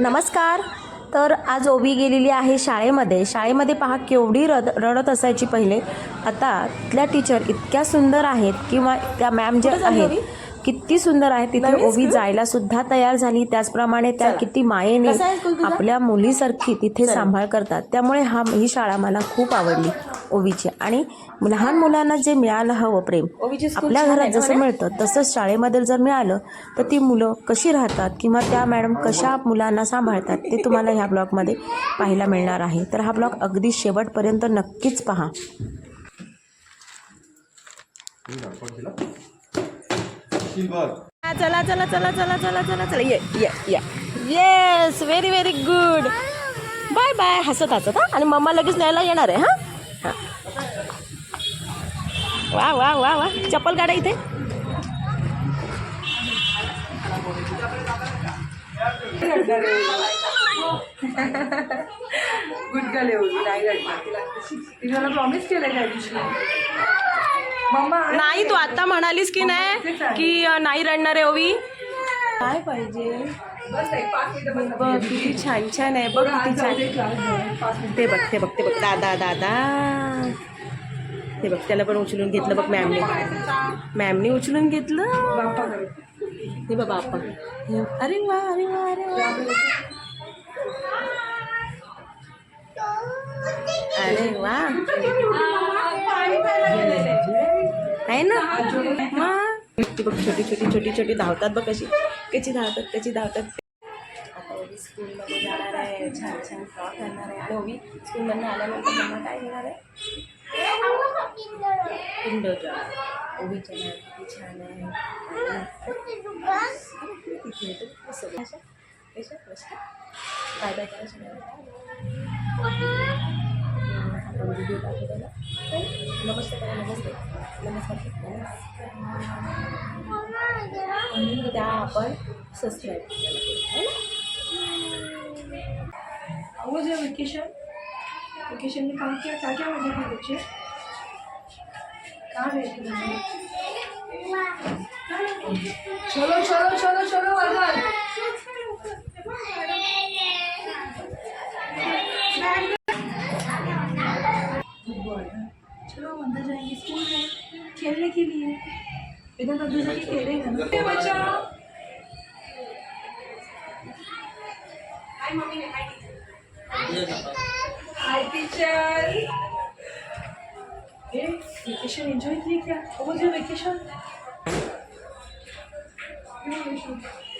नमस्कार. तर आज ओवी गेलेली आहे शाळेमध्ये. शाळेमध्ये पहा केवढी रड रडत असायची पहिले. आता तिथल्या टीचर इतक्या सुंदर आहेत किंवा त्या मॅम जे आहेत किती सुंदर आहेत. तिथे ओवी जायला सुद्धा तयार झाली. त्याचप्रमाणे त्या किती मायेने आपल्या मुलीसारखी तिथे सांभाळ करतात. त्यामुळे हा ही शाळा मला खूप आवडली. ओवीची. आणि लहान मुलांना जे मिळालं हवं प्रेम आपल्या घरात जसं मिळतं तसंच शाळेमध्ये जर मिळालं तर ती मुलं कशी राहतात किंवा त्या मॅडम कशा मुलांना सांभाळतात ते तुम्हाला ह्या ब्लॉगमध्ये पाहायला मिळणार आहे. तर हा ब्लॉग अगदी शेवटपर्यंत नक्कीच पहा. चला चला चला चला चला चला चला ये ये ये. Yes very very good bye bye हसत हसत हा. आणि मम्मा लगेच न्यायला येणार आहे हा. वा वा वा वा. चप्पल काढा इथे. गुटगले होती नाही तिला प्रॉमिस केलं त्या दिवशी. मम्मा नाही तू आता म्हणालीस की नाही की नाही रडणार आहे ओवी. छान छान आहे बघ, किती छान. ते बघ ते बघ ते बघ. दादा दादा ते बघ, त्याला पण उचलून घेतलं बघ मॅमने. मॅमने उचलून घेतलं. हे आपण अरे वा अरे वा, अरे अरे वा. आहे ना? छोटी छोटी छोटी छोटी धावतात बघ कशी. कशी धावतात कशी धावतात. आता ओवी स्कूलमध्ये जाणार आहे छान छान फ्रॉक घालणार आहे. आणि ओवी स्कूलमधून आल्यानंतर मम्मा काय घेणार आहे? इंडोर जॉय ओवीच्या नाव किती छान आहे. काय काय करायचं व्हिडिओ नमस्ते नमस्ते. नमस्कार नमस्कार. आणि त्या आपण सबस्क्राईब केलं है ना? वेकेशन was में काम किया क्या क्या मजा किया बच्चे? कहाँ गए चलो चलो चलो चलो अगर चलो हम अंदर जाएंगे स्कूल में खेलने के लिए। इधर तो दूसरे खेलेगा ना हाय टीचर वेकेशन एंजॉय किए क्या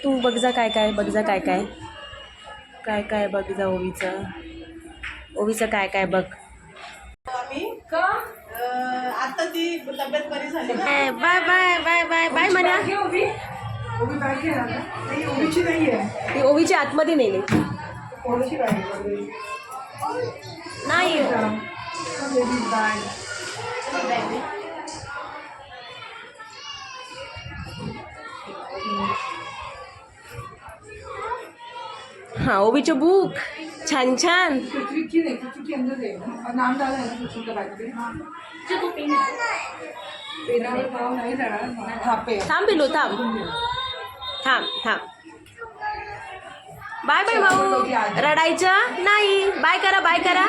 तू बघ जा काय काय बघ जा काय काय. काय काय बघ जा ओवीचं. ओवीचं काय काय बघ. का? आता ती तब्येत बरी झाली bye bye bye bye bye म्हणा ओबी ना? नाही ओबीची नाही आहे. ती ओवीची आतमध्ये नेली. आहे नाही. हा ओवीचं बुक छान छान. थांब पिलू थांब. थांब थांब. बाय बाय भाऊ. रडायचं नाही. बाय करा बाय करा.